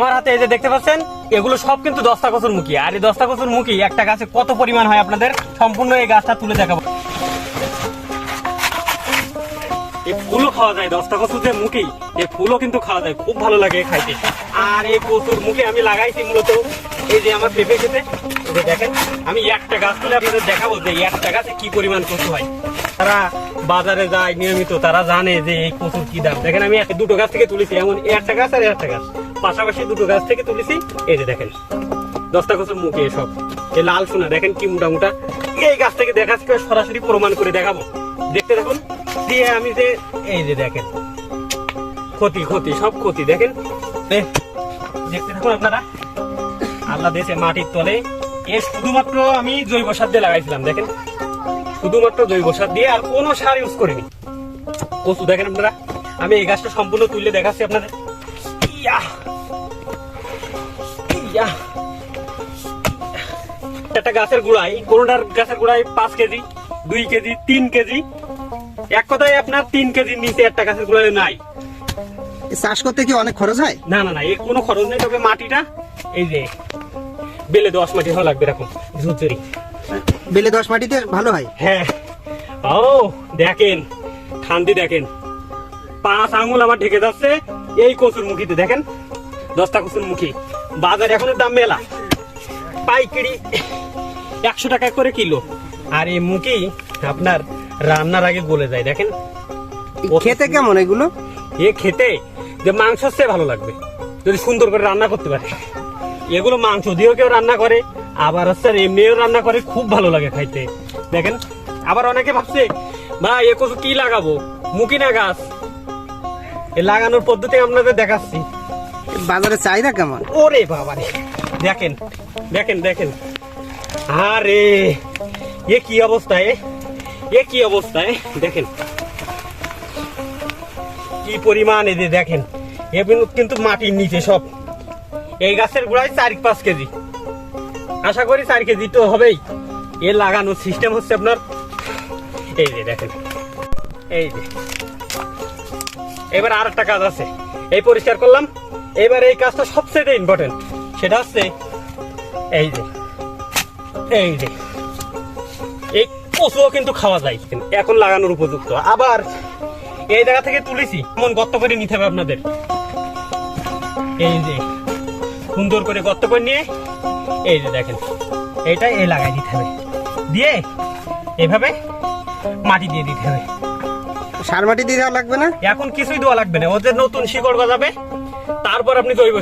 আমার হাতে এই যে দেখতে পাচ্ছেন, এগুলো সব কিন্তু দস্তা কচুর মুখী। আর এই দস্তা কচুর মুখী একটা গাছে কত পরিমাণ হয় আপনাদের, সম্পূর্ণ এই গাছটা তুলে দেখাবো। ফুলও খাওয়া যায় দস্তা কচুর যে মুখী, এই ফুলও কিন্তু খাওয়া যায়, খুব ভালো লাগে খাইতে। আর এই কচুর মুখে আমি লাগাইছি মূলত, এই যে আমার পেঁপে খেতে দেখেন, আমি একটা গাছ তুলে আপনাদের দেখাবো যে একটা গাছে কি পরিমাণ কচু হয়। তারা বাজারে যায়, নিয়মিত তারা জানে যে এই কচুর কি দাম। দেখেন আমি দুটো গাছ থেকে তুলেছি, এমন একটা গাছ আর একটা গাছ। পাশাপাশি দুটো গাছ থেকে তুলেছি। এই যে দেখেন, দশটা কচুর মুখে এসব। এই লাল সোনা, দেখেন কি মোটা মোটা। এই গাছ থেকে দেখাচ্ছি সরাসরি প্রমাণ করে দেখাবো। দেখতে দেখুন দিয়ে আমি যে, এই যে দেখেন, ক্ষতি ক্ষতি, সব ক্ষতি, দেখেন। দেখতে থাকুন আপনারা। আল্লাহ দেশে মাটির তলে। এ শুধুমাত্র আমি জৈব সার দিয়ে লাগাইছিলাম, দেখেন। শুধুমাত্র জৈব সার দিয়ে আর কোনো সার ইউজ করিনি। কচু, দেখেন আপনারা। আমি এই গাছটা সম্পূর্ণ তুললে দেখাচ্ছি আপনাদের। ইয়া। ইয়া। একটা গাছের গোড়ায় কোনোটার গাছের গোড়ায় পাঁচ কেজি দুই কেজি তিন কেজি। এক কথায় আপনার তিন কেজির নিচে একটা গাছের গোড়ায় নাই। চাষ করতে কি অনেক খরচ হয়? না না না এর কোনো খরচ নেই তবে মাটিটা এই যে বেলে দশ মাটি হওয়া লাগবে এরকম ঝুঁচুরি বেলে দশ মাটিতে ভালো হয়? হ্যাঁ। ও দেখেন ঠান্দি দেখেন। পাঁচ আঙুল আমার ঢেকে যাচ্ছে এই কচুর মুখিতে দেখেন দশটা কচুর মুখি। বাজার এখনও দাম মেলা। পাইকারি একশো টাকা করে কিলো। আর এই মুখি আপনার রান্নার আগে গলে যায় দেখেন। খেতে কেমন এগুলো? এ খেতে যে মাংস চেয়ে ভালো লাগবে যদি সুন্দর করে রান্না করতে পারে। এগুলো মাংস দিয়েও কেউ রান্না করে আবার হচ্ছে এমনিও রান্না করে খুব ভালো লাগে খাইতে। দেখেন আবার অনেকে ভাবছে ভাই এ কচু কি লাগাবো? মুখি না গাছ? এ লাগানোর পদ্ধতি আপনাদের দেখাচ্ছি। বাজারে চাহিদা কেমন? ওরে বাবা রে দেখেন দেখেন দেখেন। আরে এ কি অবস্থা এ? এ কি অবস্থা দেখেন। কি পরিমাণ এদের দেখেন। এ কিন্তু- কিন্তু মাটির নিচে সব। এই গাছের গোড়ায় চার পাঁচ কেজি। আশা করি চার কেজি তো হবেই। এ লাগানোর সিস্টেম হচ্ছে আপনার এই যে দেখেন। এই যে। এবার আর একটা কাজ আছে। এই পরিষ্কার করলাম। এবার এই কাজটা সবচেয়ে ইম্পর্টেন্ট সেটা হচ্ছে এই যে এই যে, এই কচুও কিন্তু খাওয়া যায় এখন লাগানোর উপযুক্ত। আবার এই জায়গা থেকে তুলেছি, এমন গর্ত করে নিতে হবে আপনাদের। এই যে, সুন্দর করে গর্ত করে নিয়ে, এই যে দেখেন এইটা এই লাগাই দিতে হবে। দিয়ে এভাবে মাটি দিয়ে দিতে হবে। সার মাটি দিয়ে দেওয়া লাগবে না? এখন কিছুই দেওয়া লাগবে না। ওদের নতুন শিকড় গজাবে, তারপর আপনি জৈব